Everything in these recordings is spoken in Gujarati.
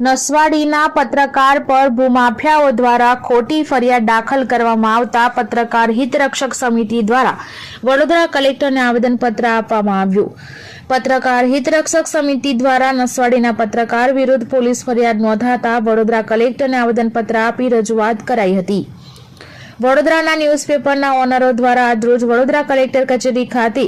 નસવાડીના પત્રકાર પર ભૂમાફિયાઓ દ્વારા ખોટી ફરિયાદ દાખલ કરવામાં આવતા પત્રકાર હિતરક્ષક સમિતિ દ્વારા વડોદરા કલેક્ટરને આવેદનપત્ર આપવામાં આવ્યું. પત્રકાર હિતરક્ષક સમિતિ દ્વારા નસવાડીના પત્રકાર વિરુદ્ધ પોલીસ ફરિયાદ નોંધાતા વડોદરા કલેક્ટરને આવેદનપત્ર આપી રજૂઆત કરાઈ હતી. વડોદરાના ન્યૂઝપેપરના ઓનરો દ્વારા આજરોજ વડોદરા કલેક્ટર કચેરી ખાતે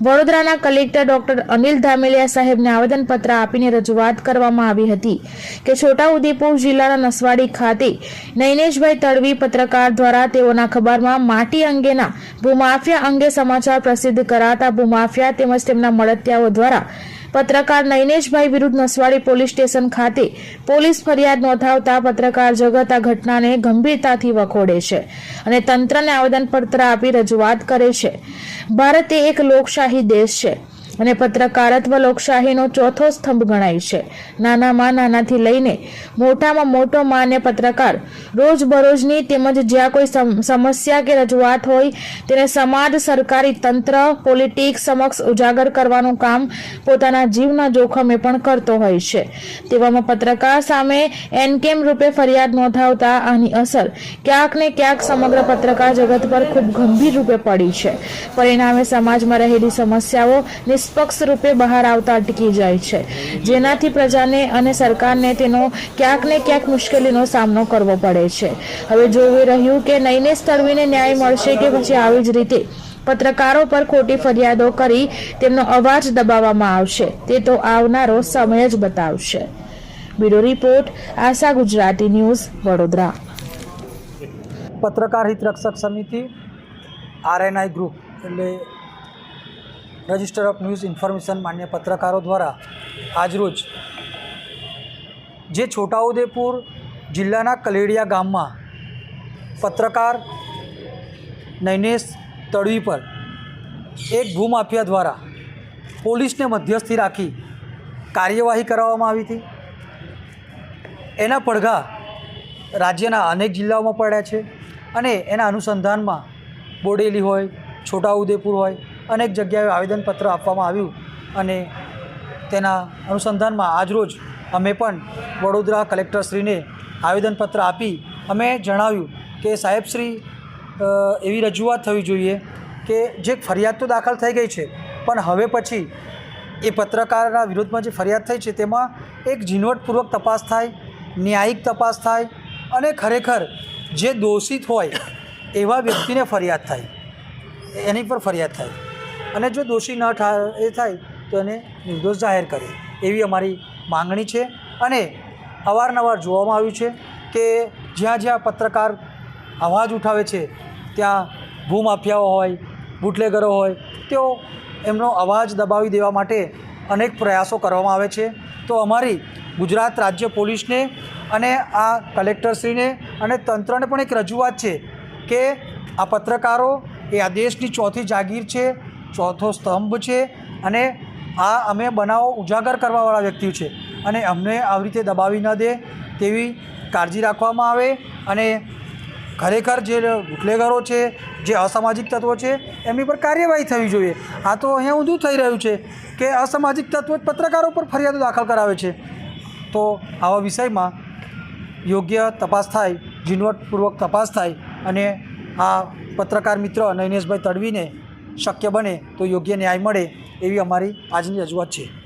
વડોદરાના કલેક્ટર ડોક્ટર અનિલ ધામેલિયા સાહેબને આવેદનપત્ર આપીને રજૂઆત કરવામાં આવી હતી કે છોટાઉદેપુર જિલ્લાના નસવાડી ખાતે નૈનેશભાઈ તડવી પત્રકાર દ્વારા તેઓના ખબરમાં માટી અંગેના ભૂમાફિયા અંગે સમાચાર પ્રસિદ્ધ કરાતા ભૂમાફિયા તેમજ તેમના મળતિયાઓ દ્વારા પત્રકાર નૈનેશભાઈ વિરુદ્ધ નસવાડી પોલીસ સ્ટેશન ખાતે પોલીસ ફરિયાદ નોંધાવતા પત્રકાર જગત આ ઘટનાને ગંભીરતાથી વખોડે છે અને તંત્રને આવેદનપત્ર આપી રજૂઆત કરે છે. ભારત એ એક લોકશાહી દેશ છે. અને પત્રકારત્વ લોકશાહીનો ચોથો સ્તંભ ગણાય છે. નાનામાં નાનાથી લઈને મોટામાં મોટો માન્ય પત્રકાર રોજબરોજની તેમજ જ્યાં કોઈ સમસ્યા કે રજૂઆત હોય તેને સમાજ, સરકારી તંત્ર, પોલિટિક્સ સમક્ષ ઉજાગર કરવાનું કામ પોતાના જીવના જોખમે પણ કરતો હોય છે. તેવામાં પત્રકાર સામે એનકેમ રૂપે ફરિયાદ નોંધાવતા આની અસર ક્યાંક ને ક્યાંક સમગ્ર પત્રકાર જગત પર ખૂબ ગંભીર રૂપે પડી છે. પરિણામે સમાજમાં રહેલી સમસ્યાઓ નિષ્પક્ષ રૂપે બહાર આવતા અટકી જાય છે. જેનાથી પ્રજાને અને સરકારને તેનો ક્યાંક ને ક્યાંક મુશ્કેલીનો સામનો કરવો પડે છે. હવે જોઈ રહ્યું કે નઈને સ્થળવીને ન્યાય મળશે કે પછી આવી જ રીતે પત્રકારો પર ખોટી ફરિયાદો કરી તેમનો અવાજ દબાવવામાં આવશે. તે તો આવનારો સમય જ બતાવશે. Bureau report, Asha Gujarati news, Vadodara. પત્રકાર હિતરક્ષક સમિતિ, આરએનઆઈ ગ્રુપ, એટલે રજિસ્ટર ઓફ ન્યૂઝ ઇન્ફોર્મેશન માન્ય પત્રકારો દ્વારા આજરોજ જે છોટાઉદેપુર જિલ્લાના કલેડિયા ગામમાં પત્રકાર નૈનેશ તડવી પર એક ભૂમાફિયા દ્વારા પોલીસને મધ્યસ્થી રાખી કાર્યવાહી કરવામાં આવી હતી. એના પડઘા રાજ્યના અનેક જિલ્લાઓમાં પડ્યા છે અને એના અનુસંધાનમાં બોડેલી હોય, છોટાઉદેપુર હોય અનેક જગ્યાએ આવેદનપત્ર આપવામાં આવ્યું અને તેના અનુસંધાનમાં આજરોજ અમે પણ વડોદરા કલેક્ટરશ્રીને આવેદનપત્ર આપી અમે જણાવ્યું કે સાહેબશ્રી એવી રજૂઆત થવી જોઈએ કે જે ફરિયાદ તો દાખલ થઈ ગઈ છે, પણ હવે પછી એ પત્રકારના વિરોધમાં જે ફરિયાદ થઈ છે તેમાં એક ઝીણવટપૂર્વક તપાસ થાય, ન્યાયિક તપાસ થાય અને ખરેખર જે દોષિત હોય એવા વ્યક્તિને ફરિયાદ થાય. એની પર ફરિયાદ થાય. અને જો દોષી ન એ થાય, તો એને નિર્દોષ જાહેર કરે. એવી અમારી માંગણી છે અને અવારનવાર જોવામાં આવ્યું છે કે જ્યાં જ્યાં પત્રકાર અવાજ ઉઠાવે છે, ત્યાં ભૂમાફિયાઓ હોય, બુટલેગરો હોય, તેઓ એમનો અવાજ દબાવી દેવા માટે અનેક પ્રયાસો કરવામાં આવે છે. તો અમારી ગુજરાત રાજ્ય પોલીસને અને આ કલેક્ટરશ્રીને અને તંત્રને પણ એક રજૂઆત છે કે આ પત્રકારો એ આ દેશની ચોથી જાગીર છે ચોથો સ્તંભ છે અને આ અમે બનાવો ઉજાગર કરવાવાળા વ્યક્તિઓ છે. અને અમને આવી રીતે દબાવી ન દે તેવી કાળજી રાખવામાં આવે અને ખરેખર જે બુટલેગરો છે, જે અસામાજિક તત્વો છે, એમની પર કાર્યવાહી થવી જોઈએ. આ તો અહીંયા ઊંધું થઈ રહ્યું છે કે અસામાજિક તત્વો પત્રકારો પર ફરિયાદો દાખલ કરાવે છે. તો આવા વિષયમાં યોગ્ય તપાસ થાય, ઝીણવટપૂર્વક તપાસ થાય અને આ પત્રકાર મિત્ર નૈનેશભાઈ તડવીને શક્ય બને તો યોગ્ય ન્યાય મળે એવી અમારી આજની રજૂઆત છે.